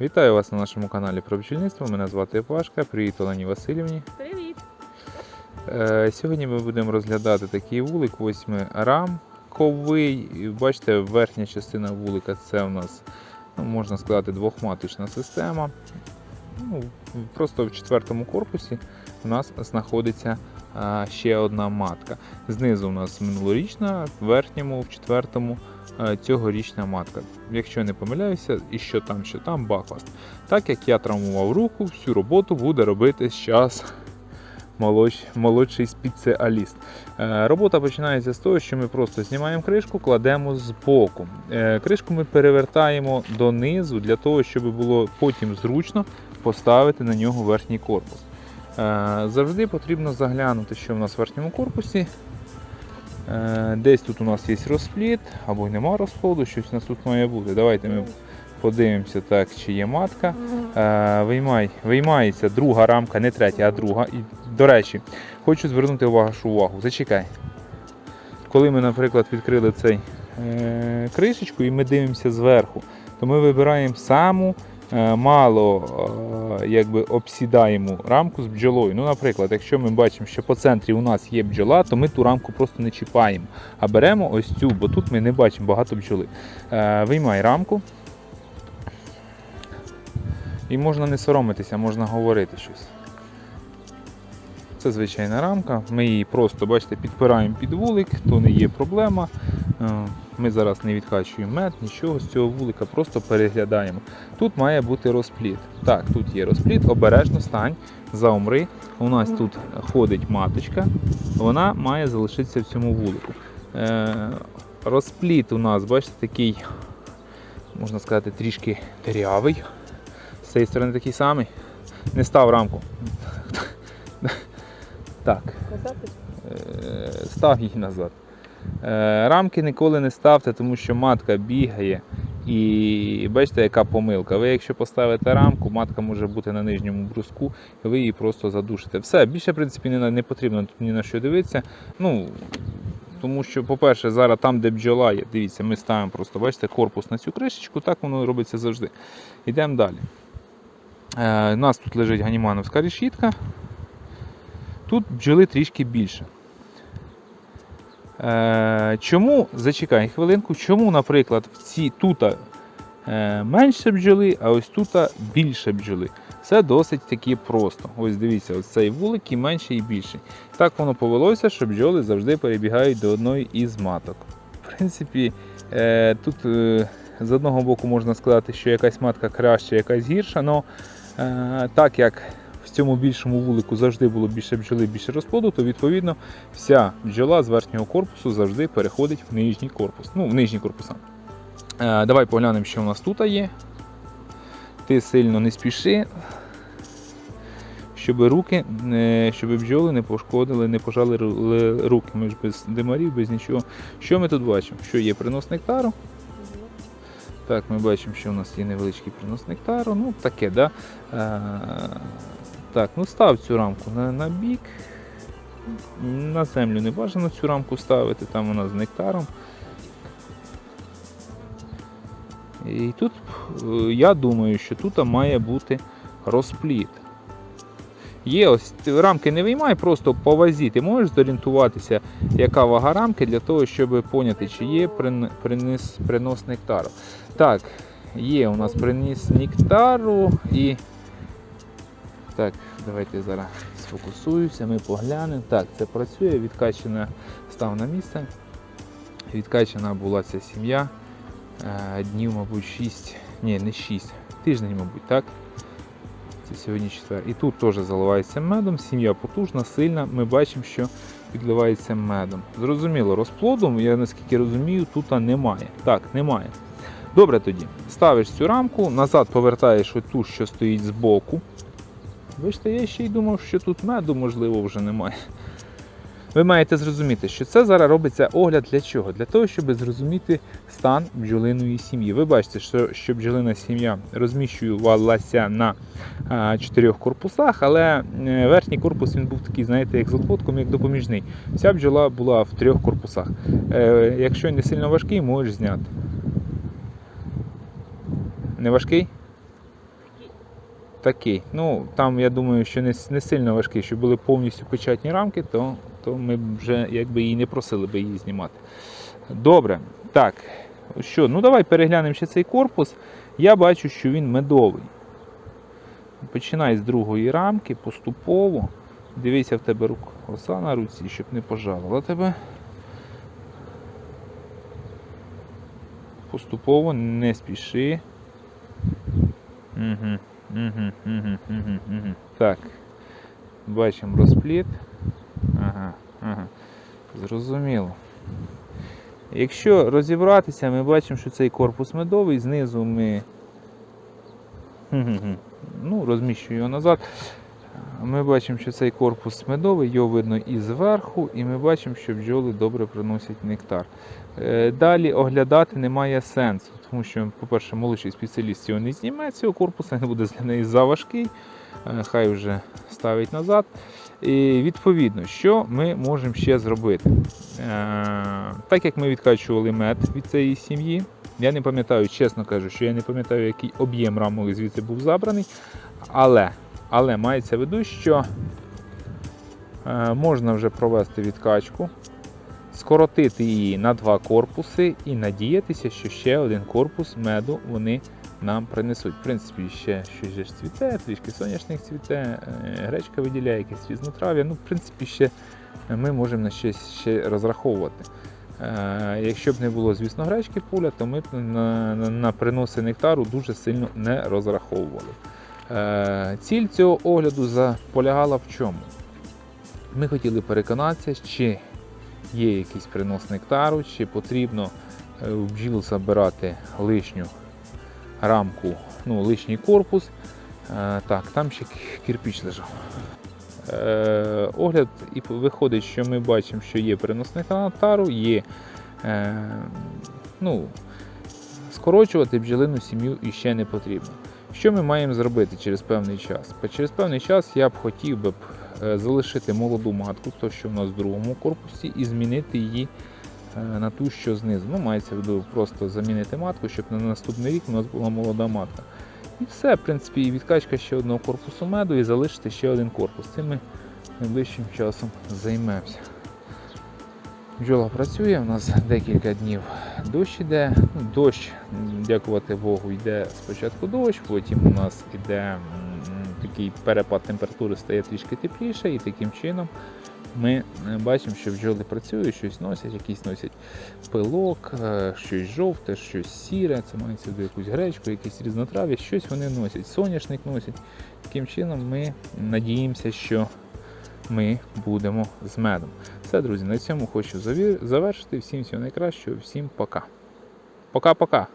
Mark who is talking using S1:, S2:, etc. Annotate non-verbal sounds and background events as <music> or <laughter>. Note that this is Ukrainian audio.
S1: Вітаю вас на нашому каналі про бджільництво. Мене звати Пашка. Привіт Олені Васильівні.
S2: Привіт!
S1: Е, Сьогодні ми будемо розглядати такий вулик 8 рамковий. Бачите, верхня частина вулика це у нас, ну, можна сказати, двохматочна система. Ну, просто в четвертому корпусі у нас знаходиться ще одна матка. Знизу у нас минулорічна, в верхньому, в четвертому цьогорічна матка. Якщо не помиляюся, і що там, що там, бакласт. Так як я травмував руку, всю роботу буде робити зараз молодш, молодший спеціаліст. Е, робота починається з того, що ми просто знімаємо кришку, кладемо з боку. Е, кришку ми перевертаємо донизу для того, щоб було потім зручно поставити на нього верхній корпус. Е, завжди потрібно заглянути, що в нас в верхньому корпусі. Е, десь тут у нас є розпліт, або нема розплоду, щось у нас тут має бути. Давайте ми подивимося, так, чи є матка. Е, виймай, виймається друга рамка, не третя, а друга. І, до речі, хочу звернути вашу увагу. Зачекай. Коли ми, наприклад, відкрили цей е, кришечку і ми дивимося зверху, то ми вибираємо саму мало е, якби, обсідаємо рамку з бджолою. Ну, наприклад, якщо ми бачимо, що по центрі у нас є бджола, то ми ту рамку просто не чіпаємо, а беремо ось цю, бо тут ми не бачимо багато бджоли. Е, виймай рамку. І можна не соромитися, можна говорити щось. Це звичайна рамка. Ми її просто, бачите, підпираємо під вулик, то не є проблема. Ми зараз не відкачуємо мед, нічого з цього вулика, просто переглядаємо. Тут має бути розпліт. Так, тут є розпліт, обережно стань, заумри. У нас тут ходить маточка, вона має залишитися в цьому вулику. Е, Розпліт у нас, бачите, такий, можна сказати, трішки дерявий. З цієї сторони такий самий. Не став рамку. <laughs> Так, е, став її назад. Е, Рамки ніколи не ставте, тому що матка бігає. І бачите, яка помилка. Ви, якщо поставите рамку, матка може бути на нижньому бруску, і ви її просто задушите. Все, більше, в принципі, не, не потрібно тут ні на що дивитися. Ну, тому що, по-перше, зараз там, де бджола є, дивіться, ми ставимо просто, бачите, корпус на цю кришечку, так воно робиться завжди. Йдемо далі. Е, у нас тут лежить ганімановська решітка. Тут бджоли трішки більше. Е, чому, зачекай хвилинку, чому, наприклад, в ці тут е, менше бджоли, а ось тут більше бджоли. Це досить таки просто. Ось дивіться, ось цей вулик і менший і більший. Так воно повелося, що бджоли завжди перебігають до одної із маток. В принципі, е, тут з одного боку можна сказати, що якась матка краща, якась гірша, але так як в цьому більшому вулику завжди було більше бджоли, більше розплоду, то відповідно вся бджола з верхнього корпусу завжди переходить в нижній корпус. Ну, в нижній корпуса. Е, давай поглянемо, що у нас тут є. Ти сильно не спіши, щоб руки, не- щоб бджоли не пошкодили, не пожали руки. Ми ж без димарів, без нічого. Що ми тут бачимо? Що є принос нектару. Так, ми бачимо, що у нас є невеличкий принос нектару. Ну, таке, да? Так, ну став цю рамку на, на бік. На землю не бажано цю рамку ставити, там вона з нектаром. І тут е, я думаю, що тут має бути розпліт. Є ось рамки не виймай, просто по вазі. Ти можеш зорієнтуватися, яка вага рамки для того, щоб поняти, чи є прин- принос нектару. Так, є у нас приніс нектару і. Так, давайте зараз сфокусуюся, ми поглянемо. Так, це працює, відкачана став на місце. Відкачана була ця сім'я. Е, Днів, мабуть, 6, ні, не 6, тиждень, мабуть, так. Це сьогодні четвер. І тут теж заливається медом. Сім'я потужна, сильна. Ми бачимо, що підливається медом. Зрозуміло, розплоду, я наскільки розумію, тут немає. Так, немає. Добре тоді. Ставиш цю рамку, назад повертаєш оту, що стоїть збоку. Бачите, я ще й думав, що тут меду, можливо, вже немає. Ви маєте зрозуміти, що це зараз робиться огляд для чого? Для того, щоб зрозуміти стан бджолиної сім'ї. Ви бачите, що, що бджолина сім'я розміщувалася на а, чотирьох корпусах, але е, верхній корпус він був такий, знаєте, як з отводком, як допоміжний. Вся бджола була в трьох корпусах. Е, якщо не сильно важкий, можеш зняти. Не важкий? Такий. Ну, там я думаю, що не, не сильно важкий, щоб були повністю печатні рамки, то, то ми б вже якби і не просили би її знімати. Добре. Так. Що, ну давай переглянемо ще цей корпус. Я бачу, що він медовий. Починай з другої рамки поступово. Дивися в тебе рук коса на руці, щоб не пожалила тебе. Поступово не спіши. Угу, угу, угу, угу, угу. Так. Бачимо розпліт. Ага, ага. Зрозуміло. Якщо розібратися, ми бачимо, що цей корпус медовий, знизу ми ну, розміщую його назад. Ми бачимо, що цей корпус медовий, його видно і зверху, і ми бачимо, що бджоли добре приносять нектар. Е, Далі оглядати немає сенсу, тому що, по-перше, молодший спеціаліст його не зніме цього корпусу, не буде для неї заважкий, Е, хай вже ставить назад. І відповідно, що ми можемо ще зробити? Е, Так як ми відкачували мед від цієї сім'ї, я не пам'ятаю, чесно кажу, що я не пам'ятаю, який об'єм рамовий звідси був забраний. Але, але мається в виду, що е, можна вже провести відкачку, скоротити її на два корпуси і надіятися, що ще один корпус меду вони нам принесуть. В принципі, ще щось цвіте, трішки соняшник цвіте, е, гречка виділяє якесь різнотрав'я. Ну, в принципі, ще ми можемо на щось ще розраховувати. Е, Якщо б не було, звісно, гречки поля, то ми б на, на, на приноси нектару дуже сильно не розраховували. Е, Ціль цього огляду полягала в чому? Ми хотіли переконатися, чи є якийсь принос нектару, чи потрібно е, в бджіл забирати лишню рамку, ну, лишній корпус. Е, Так, там ще к- кирпіч лежав. Е, Огляд і виходить, що ми бачимо, що є переносник нектару, є е, ну, скорочувати бджолину сім'ю іще не потрібно. Що ми маємо зробити через певний час? Через певний час я б хотів би е, залишити молоду матку, то що в нас в другому корпусі, і змінити її е, на ту, що знизу. Ну, мається в виду просто замінити матку, щоб на наступний рік у нас була молода матка. І все, в принципі, відкачка ще одного корпусу меду і залишити ще один корпус. Цим ми найближчим часом займемося. Бджола працює, у нас декілька днів дощ іде. Ну, дощ, дякувати Богу, йде спочатку дощ, потім у нас іде м, такий перепад температури стає трішки тепліше, і таким чином ми е, бачимо, що бджоли працюють, щось носять, якісь носять пилок, е, щось жовте, щось сіре, це мається до якусь гречку, якісь різнотрав'я, щось вони носять, соняшник носять. Таким чином ми надіємося, що ми будемо з медом. Все, друзі, на цьому хочу завершити. Всім всього найкращого, всім пока. Пока-пока.